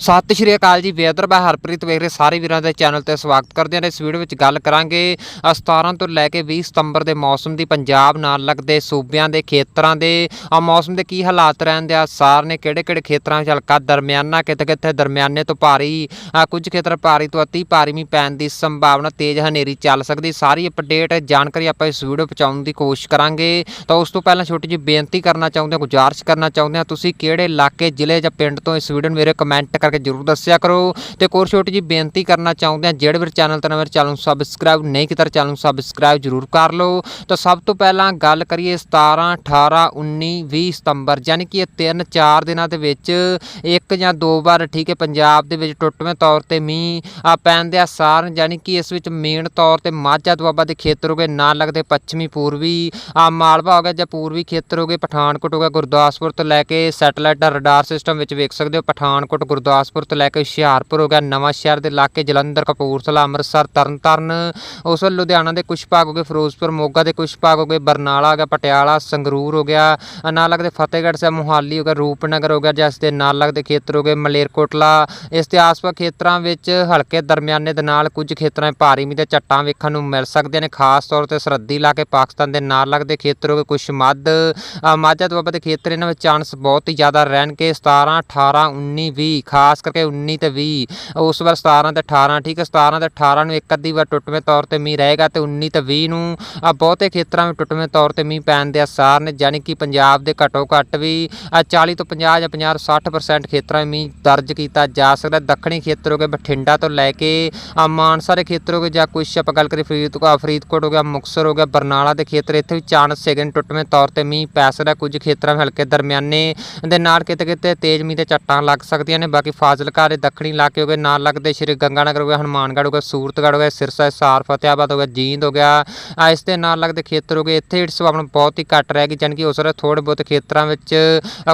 ਸਤਿ ਸ਼੍ਰੀ ਅਕਾਲ ਜੀ ਵੇਦਰ ਬਾ ਹਰਪ੍ਰੀਤ, ਵੇਖ ਰਹੇ ਸਾਰੇ ਵੀਰਾਂ ਦੇ ਚੈਨਲ ਤੇ ਸਵਾਗਤ ਕਰਦੇ ਹਾਂ। ਇਸ ਵੀਡੀਓ ਵਿੱਚ ਗੱਲ ਕਰਾਂਗੇ, ਅ 17 ਤੋਂ ਲੈ ਕੇ 20 ਸਤੰਬਰ ਦੇ ਮੌਸਮ ਦੀ, ਪੰਜਾਬ ਨਾਲ ਲੱਗਦੇ ਸੂਬਿਆਂ ਦੇ ਖੇਤਰਾਂ ਦੇ ਆ ਮੌਸਮ ਦੇ ਕੀ ਹਾਲਾਤ ਰਹਿਣ ਦੇ ਆਸਾਰ ਨੇ ਕਿਹੜੇ ਕਿਹੜੇ ਖੇਤਰਾਂ ਵਿੱਚ ਹਲਕਾ ਦਰਮਿਆਨਾ ਕਿਤੇ ਕਿਤੇ ਦਰਮਿਆਨੇ ਤੋਂ ਭਾਰੀ ਕੁਝ ਖੇਤਰ ਭਾਰੀ ਤੋਂ ਅਤੀ ਭਾਰੀ ਮੀਂਹ ਪੈਣ ਦੀ ਸੰਭਾਵਨਾ, ਤੇਜ਼ ਹਨੇਰੀ ਚੱਲ ਸਕਦੀ। ਸਾਰੀ ਅਪਡੇਟ ਜਾਣਕਾਰੀ ਆਪਾਂ ਇਸ ਵੀਡੀਓ ਪਹੁੰਚਾਉਣ ਦੀ ਕੋਸ਼ਿਸ਼ ਕਰਾਂਗੇ। ਤਾਂ ਉਸ ਤੋਂ ਪਹਿਲਾਂ ਛੋਟੀ ਜਿਹੀ ਬੇਨਤੀ ਕਰਨਾ ਚਾਹੁੰਦੇ ਹਾਂ, ਗੁਜ਼ਾਰਿਸ਼ ਕਰਨਾ ਚਾਹੁੰਦੇ ਹਾਂ, ਤੁਸੀਂ ਕਿਹੜੇ ਇਲਾਕੇ, ਜ਼ਿਲ੍ਹੇ ਜਾਂ ਪਿੰਡ ਤੋਂ ਇਸ ਵੀਡੀਓ ਨੂੰ ਮੇਰੇ ਕਮੈਂਟ ਕਰਕੇ ਜਰੂਰ ਦੱਸਿਆ ਕਰੋ। ਤੇ ਇੱਕ ਹੋਰ ਛੋਟੀ ਜਿਹੀ ਬੇਨਤੀ ਕਰਨਾ ਚਾਹੁੰਦੇ ਹਾਂ, ਜਿਹੜੇ ਵੀਰ ਚੈਨਲ ਤੇ ਨਵੇਂ ਚੈਨਲ ਨੂੰ ਸਬਸਕ੍ਰਾਈਬ ਨਹੀਂ ਕੀਤਾ ਚੈਨਲ ਨੂੰ ਸਬਸਕ੍ਰਾਈਬ ਜਰੂਰ ਕਰ ਲਓ। ਤਾਂ ਸਭ ਤੋਂ ਪਹਿਲਾਂ ਗੱਲ ਕਰੀਏ 17 18 19 20 ਸਤੰਬਰ, ਯਾਨੀ ਕਿ ਇਹ 3 4 ਦਿਨਾਂ ਦੇ ਵਿੱਚ ਇੱਕ ਜਾਂ ਦੋ ਵਾਰ ਠੀਕ ਹੈ, ਪੰਜਾਬ ਦੇ ਵਿੱਚ ਟੁੱਟਵੇਂ ਤੌਰ ਤੇ ਮੀਂਹ ਆ ਪੈਣ ਦੇ ਆਸਾਰ ਯਾਨੀ ਕਿ ਇਸ ਵਿੱਚ ਮੇਨ ਤੌਰ ਤੇ ਮਾਝਾ ਦੁਆਬਾ ਦੇ ਖੇਤਰ ਹੋ ਗਏ ਨਾਲ ਲੱਗਦੇ ਪੱਛਮੀ ਪੂਰਬੀ ਆ ਮਾਲਵਾ ਹੋ ਗਿਆ ਜਾਂ ਪੂਰਬੀ ਖੇਤਰ ਹੋ ਗਏ, ਪਠਾਨਕੋਟ ਹੋ ਗਿਆ, ਗੁਰਦਾਸਪੁਰ ਤੋਂ ਲੈ ਕੇ ਸੈਟਲਾਈਟ ਦਾ ਰਡਾਰ ਸਿਸਟਮ ਵਿੱਚ ਵੇਖ ਸਕਦੇ ਹੋ, ਪਠਾਨਕੋਟ ਗੁਰਦਾਸਪੁਰ ਤੋਂ ਲੈ ਕੇ ਹੁਸ਼ਿਆਰਪੁਰ ਹੋ ਗਿਆ, ਨਵਾਂ ਸ਼ਹਿਰ ਦੇ ਇਲਾਕੇ ਜਲੰਧਰ, ਕਪੂਰਥਲਾ, ਅੰਮ੍ਰਿਤਸਰ, ਤਰਨਤਾਰਨ, ਉਸ ਵੇਲੇ ਲੁਧਿਆਣਾ ਦੇ ਕੁਝ ਭਾਗ ਹੋ ਗਏ, ਫਿਰੋਜ਼ਪੁਰ, ਮੋਗਾ ਦੇ ਕੁਝ ਭਾਗ ਹੋ ਗਏ, ਬਰਨਾਲਾ ਹੋ ਗਿਆ, ਪਟਿਆਲਾ, ਸੰਗਰੂਰ ਹੋ ਗਿਆ ਨਾਲ ਲੱਗਦੇ ਫਤਿਹਗੜ੍ਹ ਸਾਹਿਬ, ਮੋਹਾਲੀ ਹੋ ਗਿਆ, ਰੂਪਨਗਰ ਹੋ ਗਿਆ, ਜਿਸ ਦੇ ਨਾਲ ਲੱਗਦੇ ਖੇਤਰ ਹੋ ਗਏ, ਮਲੇਰਕੋਟਲਾ, ਇਸ ਦੇ ਆਸ-ਪਾਸ ਖੇਤਰਾਂ ਵਿੱਚ ਹਲਕੇ ਦਰਮਿਆਨੇ ਦੇ ਨਾਲ ਕੁਝ ਖੇਤਰਾਂ 'ਚ ਭਾਰੀ ਮੀਂਹ ਦੇ ਝੱਟਾਂ ਵੇਖਣ ਨੂੰ ਮਿਲ ਸਕਦੀਆਂ ਨੇ, ਖਾਸ ਤੌਰ ਤੇ ਸਰਹੱਦੀ ਇਲਾਕੇ, ਪਾਕਿਸਤਾਨ ਦੇ ਨਾਲ ਲੱਗਦੇ ਖੇਤਰ ਹੋ ਗਏ ਕੁਝ ਮੱਧ ਮਾਝਾ ਦੁਆਬਾ ਦੇ ਖੇਤਰ ਇਹਨਾਂ ਵਿੱਚ ਚਾਂਸ ਬਹੁਤ ਹੀ ਜ਼ਿਆਦਾ ਰਹਿਣਗੇ 17 18 19 20 ਖਾਸ ਖਾਸ ਕਰਕੇ 19 ਤੇ 20 ਉਸ ਵਾਰ 17 ਤੇ 18 ਠੀਕ ਹੈ 17 ਤੇ 18 ਨੂੰ ਇੱਕ ਅੱਧੀ ਵਾਰ ਟੁੱਟਵੇਂ ਤੌਰ ਤੇ ਮੀਂਹ ਰਹੇਗਾ ਤੇ 19 ਤੇ 20 ਨੂੰ ਬਹੁਤੇ ਖੇਤਰਾਂ ਵਿੱਚ ਟੁੱਟਵੇਂ ਤੌਰ ਤੇ ਮੀਂਹ ਪੈਣ ਦੇ ਅਸਾਰ ਨੇ ਯਾਨੀ ਕਿ ਪੰਜਾਬ ਦੇ ਘੱਟੋ ਘੱਟ ਵੀ ਅ, 40 ਤੋਂ 50 ਜਾਂ 50 60% ਖੇਤਰਾਂ ਵਿੱਚ ਮੀਂਹ ਦਰਜ ਕੀਤਾ ਜਾ ਸਕਦਾ ਦੱਖਣੀ ਖੇਤਰ ਹੋ ਗਏ ਬਠਿੰਡਾ ਤੋਂ ਲੈ ਕੇ ਮਾਨਸਾ ਦੇ ਖੇਤਰ ਹੋ ਗਏ ਜਾਂ ਕੁਛ ਆਪਾਂ ਗੱਲ ਕਰੀ ਫਰੀਦਕੋਟ ਫਰੀਦਕੋਟ ਹੋ ਗਿਆ ਮੁਕਤਸਰ ਹੋ ਗਿਆ ਬਰਨਾਲਾ ਦੇ ਖੇਤਰ ਇੱਥੇ ਵੀ ਚਾਂਸ ਹੈਗੇ ਟੁੱਟਵੇਂ ਤੌਰ ਤੇ ਮੀਂਹ ਪੈ ਸਕਦਾ ਕੁਝ ਖੇਤਰਾਂ ਵਿੱਚ ਹਲਕੇ ਦਰਮਿਆਨੇ ਦੇ ਨਾਲ ਕਿਤੇ ਕਿਤੇ ਤੇਜ਼ ਮੀਂਹ ਦੇ ਝੱਟਾਂ ਲੱਗ ਸਕਦੀਆਂ ਨੇ ਬਾਕੀ ਫਾਜ਼ਿਲਕਾ ਦੇ ਦੱਖਣੀ ਇਲਾਕੇ ਹੋ ਗਏ, ਨਾਲ ਲੱਗਦੇ ਸ਼੍ਰੀ ਗੰਗਾਨਗਰ ਹੋ ਗਿਆ ਹਨੂਮਾਨਗੜ੍ਹ ਹੋ ਗਿਆ ਸੂਰਤਗੜ੍ਹ ਹੋ ਗਿਆ ਸਿਰਸਾ ਸਾਰ ਫਤਿਆਬਾਦ ਹੋ ਗਿਆ, ਜੀਂਦ ਹੋ ਗਿਆ। ਇਸ ਦੇ ਨਾਲ ਲੱਗਦੇ ਖੇਤਰ ਹੋ ਗਏ, ਇੱਥੇ ਇਸ ਸੰਭਾਵਨਾ ਬਹੁਤ ਹੀ ਘੱਟ ਰਹੇਗੀ ਜਾਣੀ ਕਿ ਉਸ ਵੇਲੇ ਥੋੜੇ ਬਹੁਤ ਖੇਤਰਾਂ ਵਿੱਚ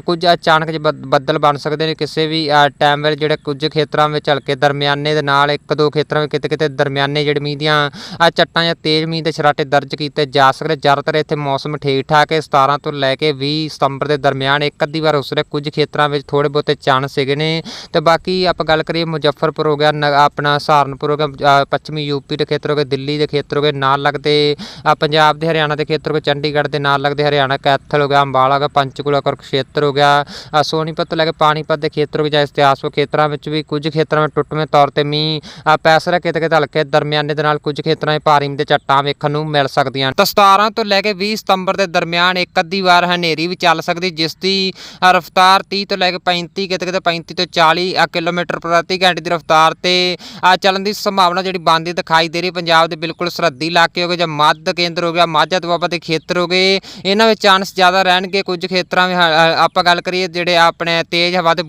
ਕੁਝ ਅਚਾਨਕ ਜਿਹੇ ਬੱਦ- ਬੱਦਲ ਬਣ ਸਕਦੇ ਨੇ, ਕਿਸੇ ਵੀ ਟਾਈਮ ਵੇਲੇ ਜਿਹੜੇ ਕੁਝ ਖੇਤਰਾਂ ਵਿੱਚ ਹਲਕੇ ਦਰਮਿਆਨੇ ਦੇ ਨਾਲ ਇੱਕ ਦੋ ਖੇਤਰਾਂ ਵਿੱਚ ਕਿਤੇ ਕਿਤੇ ਦਰਮਿਆਨੇ ਜਿਹੜੇ ਮੀਂਹ ਦੀਆਂ ਚੱਟਾਂ ਜਾਂ ਤੇਜ਼ ਮੀਂਹ ਦੇ ਛਰਾਟੇ ਦਰਜ ਕੀਤੇ ਜਾ ਸਕਦੇ ਜ਼ਿਆਦਾਤਰ ਇੱਥੇ ਮੌਸਮ ਠੀਕ ਠਾਕ ਹੈ 17 ਤੋਂ ਲੈ ਕੇ 20 ਸਤੰਬਰ ਦੇ ਦਰਮਿਆਨ ਇੱਕ ਅੱਧੀ ਵਾਰ ਉਸ ਵੇਲੇ ਕੁਝ ਖੇਤਰਾਂ ਵਿੱਚ ਥੋੜੇ ਬਹੁਤੇ ਚਾਂਸ ਹੈਗੇ ਨੇ। ਤੇ ਬਾਕੀ ਆਪਾਂ ਗੱਲ ਕਰੀਏ ਮੁਜ਼ੱਫਰਪੁਰ ਹੋ ਗਿਆ ਨ- ਆਪਣਾ ਸਹਾਰਨਪੁਰ ਹੋ ਗਿਆ ਅ, ਪੱਛਮੀ ਯੂਪੀ ਦੇ ਖੇਤਰ ਹੋ ਗਏ ਦਿੱਲੀ ਦੇ ਖੇਤਰ ਹੋ ਗਏ ਨਾਲ ਲੱਗਦੇ ਪੰਜਾਬ ਦੇ ਹਰਿਆਣਾ ਦੇ ਖੇਤਰ ਹੋ ਗਏ ਚੰਡੀਗੜ੍ਹ ਦੇ ਨਾਲ ਲੱਗਦੇ ਹਰਿਆਣਾ ਕੈਥਲ ਹੋ ਗਿਆ ਅੰਬਾਲਾ ਹੋ ਗਿਆ ਪੰਚਕੂਲਾ ਕੁਰਕਸ਼ੇਤਰ ਹੋ ਗਿਆ ਸੋਨੀਪਤ ਤੋਂ ਲੈ ਕੇ ਪਾਣੀਪਤ ਦੇ ਖੇਤਰ ਹੋ ਗਏ ਜਾਂ ਇਤਿਹਾਸਕ ਖੇਤਰਾਂ ਵਿੱਚ ਵੀ ਕੁਝ ਖੇਤਰਾਂ ਵਿੱਚ ਟੁੱਟਵੇਂ ਤੌਰ ਤੇ ਮੀਂਹ ਅ, ਪੈ ਸਕਦਾ ਕਿਤੇ ਕਿਤੇ ਹਲਕੇ ਦਰਮਿਆਨੇ ਦੇ ਨਾਲ ਕੁਝ ਖੇਤਰਾਂ 'ਚ ਭਾਰੀ ਮੀਂਹ ਦੇ ਝੱਟਾਂ ਵੇਖਣ ਨੂੰ ਮਿਲ ਸਕਦੀਆਂ ਤਾਂ 17 ਤੋਂ ਲੈ ਕੇ 20 ਸਤੰਬਰ ਦੇ ਦਰਮਿਆਨ ਇੱਕ ਅੱਧੀ ਵਾਰ ਹਨੇਰੀ ਵੀ ਚੱਲ ਸਕਦੀ ਜਿਸ ਦੀ ਰਫ਼ਤਾਰ 30 ਤੋਂ ਲੈ ਕੇ 35 ਕਿਤੇ ਕਿਤੇ 35 ਤੋਂ 40 ਅ, ਕਿਲੋਮੀਟਰ ਪ੍ਰਤੀ ਘੰਟੇ ਦੀ ਰਫ਼ਤਾਰ ਤੇ ਚੱਲਣ ਦੀ ਸੰਭਾਵਨਾ ਜਿਹੜੀ ਬਣਦੀ ਦਿਖਾਈ ਦੇ ਰਹੀ ਪੰਜਾਬ ਦੇ ਬਿਲਕੁਲ ਸਰਹੱਦੀ ਇਲਾਕੇ ਹੋ ਗਏ ਜਾਂ ਮੱਧ ਕੇਂਦਰ ਹੋ ਗਿਆ ਮਾਝਾ ਦੁਆਬਾ ਦੇ ਖੇਤਰ ਹੋ ਗਏ ਇਹਨਾਂ ਵਿੱਚ ਚਾਂਸ ਜ਼ਿਆਦਾ ਰਹਿਣਗੇ। ਕੁਝ ਖੇਤਰਾਂ ਵਿੱਚ ਆਪਾਂ ਗੱਲ ਕਰੀਏ ਜਿਹੜੇ ਆਪਣੇ ਤੇਜ਼ ਹਵਾ ਦੇ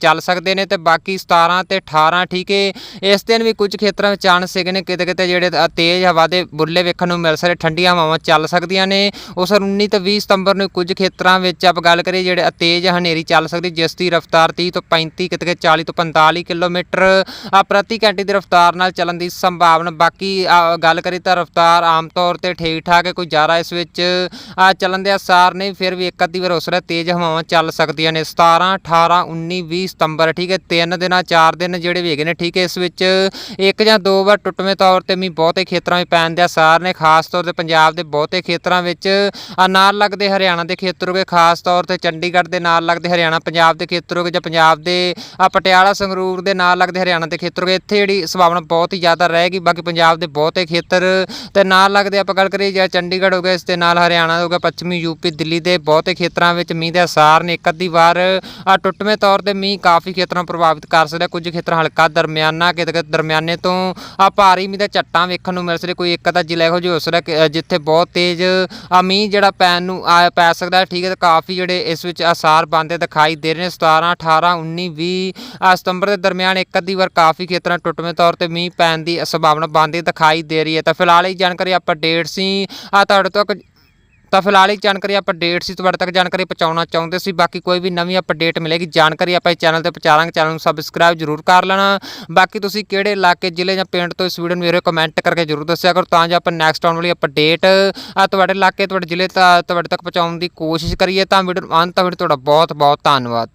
ਚੱਲ ਸਕਦੇ ਨੇ ਤੇ ਬਾਕੀ 17 ਤੇ 18 ਠੀਕ ਹੈ ਇਸ ਦਿਨ ਵੀ ਕੁਝ ਖੇਤਰਾਂ ਵਿੱਚ ਚਾਂਸ ਹੈਗੇ ਨੇ ਕਿਤੇ ਕਿਤੇ ਜਿਹੜੇ ਤੇਜ਼ ਹਵਾ ਦੇ ਬੁੱਲੇ ਵੇਖਣ ਨੂੰ ਮਿਲ ਸਕਦੇ ਠੰਡੀਆਂ ਹਵਾਵਾਂ ਚੱਲ ਸਕਦੀਆਂ ਨੇ। ਉਸ 19 ਤੇ 20 ਸਤੰਬਰ ਨੂੰ ਕੁਝ ਖੇਤਰਾਂ ਵਿੱਚ ਆਪਾਂ ਗੱਲ ਕਰੀਏ ਜਿਹੜੇ ਤੇਜ਼ ਹਨੇਰੀ ਚੱਲ ਸਕਦੀ ਜਿਸ ਦੀ ਰਫ਼ਤਾਰ 30 ਤੋਂ 35 ਕਿਤੇ ਕਿਤੇ 40 ਤੋਂ 45 ਕਿਲੋਮੀਟਰ ਪ੍ਰਤੀ ਘੰਟੇ ਦੀ ਰਫ਼ਤਾਰ ਨਾਲ ਚੱਲਣ ਦੀ ਸੰਭਾਵਨਾ। ਬਾਕੀ ਗੱਲ ਕਰੀ ਤਾਂ ਰਫ਼ਤਾਰ ਆਮ ਤੌਰ ਤੇ ਠੀਕ ਠਾਕ ਹੈ, ਕੋਈ ਜ਼ਿਆਦਾ ਇਸ ਵਿੱਚ ਚੱਲਣ ਦੇ ਅਸਾਰ ਨਹੀਂ, ਫਿਰ ਵੀ ਇੱਕ ਅੱਧੀ ਵਾਰ ਉਸ ਵੇਲੇ ਤੇਜ਼ ਹਵਾਵਾਂ ਚੱਲ ਸਕਦੀਆਂ ਨੇ। 17 18 19 20 ਸਤੰਬਰ, ਠੀਕ ਹੈ, ਤਿੰਨ ਦਿਨਾਂ, ਚਾਰ ਦਿਨ ਜਿਹੜੇ ਵੀ ਹੈਗੇ ਨੇ, ਠੀਕ ਹੈ, ਇਸ ਵਿੱਚ ਇੱਕ ਜਾਂ ਦੋ ਵਾਰ ਟੁੱਟਵੇਂ ਤੌਰ ਤੇ ਮੀਂਹ ਬਹੁਤੇ ਖੇਤਰਾਂ ਵਿੱਚ ਪੈਣ ਦੇ ਅਸਾਰ ਨੇ, ਖਾਸ ਤੌਰ ਤੇ ਪੰਜਾਬ ਦੇ ਬਹੁਤੇ ਖੇਤਰਾਂ ਵਿੱਚ ਨਾਲ ਲੱਗਦੇ ਹਰਿਆਣਾ ਦੇ ਖੇਤਰ ਹੋ ਗਏ ਖਾਸ ਤੌਰ ਤੇ ਚੰਡੀਗੜ੍ਹ ਦੇ ਨਾਲ ਲੱਗਦੇ ਹਰਿਆਣਾ ਪੰਜਾਬ ਦੇ ਖੇਤਰ ਹੋ ਗਏ ਜਾਂ ਪੰਜਾਬ ਦੇ ਪਟਿਆਲਾ ਸੰਗਰੂਰ ਦੇ ਨਾਲ ਲੱਗਦੇ ਹਰਿਆਣਾ ਦੇ ਖੇਤਰ ਹੋ ਗਏ ਇੱਥੇ ਜਿਹੜੀ ਸੰਭਾਵਨਾ ਬਹੁਤ ਹੀ ਜ਼ਿਆਦਾ ਰਹੇਗੀ ਬਾਕੀ ਪੰਜਾਬ ਦੇ ਬਹੁਤੇ ਖੇਤਰ ਤੇ ਨਾਲ ਲੱਗਦੇ ਆਪਾਂ ਗੱਲ ਕਰੀਏ ਜਾਂ ਚੰਡੀਗੜ੍ਹ ਹੋ ਗਿਆ ਇਸ ਦੇ ਨਾਲ ਹਰਿਆਣਾ ਹੋ ਗਿਆ ਪੱਛਮੀ ਯੂਪੀ ਦਿੱਲੀ ਦੇ ਬਹੁਤੇ ਖੇਤਰਾਂ ਵਿੱਚ ਮੀਂਹ ਦੇ ਆਸਾਰ ਨੇ ਇੱਕ ਅੱਧੀ ਵਾਰ ਅ, ਟੁੱਟਵੇਂ ਤੌਰ ਤੇ ਮੀਂਹ ਕਾਫੀ ਖੇਤਰਾਂ ਨੂੰ ਪ੍ਰਭਾਵਿਤ ਕਰ ਸਕਦਾ ਕੁਝ ਖੇਤਰ ਹਲਕਾ ਦਰਮਿਆਨਾ ਕਿਤੇ ਦਰਮਿਆਨੇ ਤੋਂ ਆ ਭਾਰੀ ਮੀਂਹ ਦਾ ਝੱਟਾਂ ਵੇਖਣ ਨੂੰ ਮਿਲ ਸਕਦੇ ਕੋਈ ਇੱਕ ਅੱਧਾ ਜ਼ਿਲ੍ਹਾ ਇਹੋ ਜਿਹਾ ਹੋ ਸਕਦਾ ਜਿੱਥੇ ਬਹੁਤ ਤੇਜ਼ ਆ ਮੀਂਹ ਜਿਹੜਾ ਪੈਣ ਨੂੰ ਆ ਪੈ ਸਕਦਾ ਠੀਕ ਹੈ ਕਾਫੀ ਜਿਹੜੇ ਇਸ ਵਿੱਚ ਆਸਾਰ ਬਣਦੇ ਦਿਖਾਈ ਦੇ ਰਹੇ ਨੇ 17 18 19 20 ਅ, ਸਤੰਬਰ ਦੇ ਦਰਮਿਆਨ ਇੱਕ ਅੱਧੀ ਵਾਰ ਕਾਫੀ ਖੇਤਰਾਂ ਟੁੱਟਵੇਂ ਤੌਰ ਤੇ ਮੀਂਹ ਪੈਣ ਦੀ ਸੰਭਾਵਨਾ ਬਣਦੀ ਦਿਖਾਈ ਦੇ ਰਹੀ ਹੈ। ਤਾਂ ਫਿਲਹਾਲ ਇਹ ਜਾਣਕਾਰੀ ਅਪਡੇਟ ਸੀ। ਆ ਤੁਹਾਡੇ ਤੱਕ ਤਾਂ ਫਿਲਹਾਲ ਇਹ ਜਾਣਕਾਰੀ ਅਪਡੇਟ ਸੀ ਤੁਹਾਡੇ ਤੱਕ ਜਾਣਕਾਰੀ ਪਹੁੰਚਾਉਣਾ ਚਾਹੁੰਦੇ ਸੀ। ਬਾਕੀ ਕੋਈ ਵੀ ਨਵੀਂ ਅਪਡੇਟ ਮਿਲੇਗੀ ਜਾਣਕਾਰੀ ਆਪਾਂ ਇਸ ਚੈਨਲ ਤੇ ਪਹੁੰਚਾਵਾਂਗੇ। ਚੈਨਲ ਨੂੰ ਸਬਸਕ੍ਰਾਈਬ ਜਰੂਰ ਕਰ ਲੈਣਾ। ਬਾਕੀ ਤੁਸੀਂ ਕਿਹੜੇ ਇਲਾਕੇ ਜ਼ਿਲ੍ਹੇ ਜਾਂ ਪਿੰਡ ਤੋਂ ਇਸ ਵੀਡੀਓ ਨੂੰ ਮੇਰੇ ਕਮੈਂਟ ਕਰਕੇ ਜਰੂਰ ਦੱਸਿਆ ਕਰੋ। ਤਾਂ ਜੋ ਆਪਾਂ ਨੈਕਸਟ ਆਉਣ ਵਾਲੀ ਅਪਡੇਟ ਆ ਤੁਹਾਡੇ ਇਲਾਕੇ ਤੁਹਾਡੇ ਜ਼ਿਲ੍ਹੇ ਤੱਕ ਤੁਹਾਡੇ ਤੱਕ ਪਹੁੰਚਾਉਣ ਦੀ ਕੋਸ਼ਿਸ਼ ਕਰੀਏ। ਤਾਂ ਵੀਡੀਓ ਨੂੰ ਅੰਤ ਤੱਕ ਤੁਹਾਡਾ ਬਹੁਤ ਬਹੁਤ ਧੰਨਵਾਦ।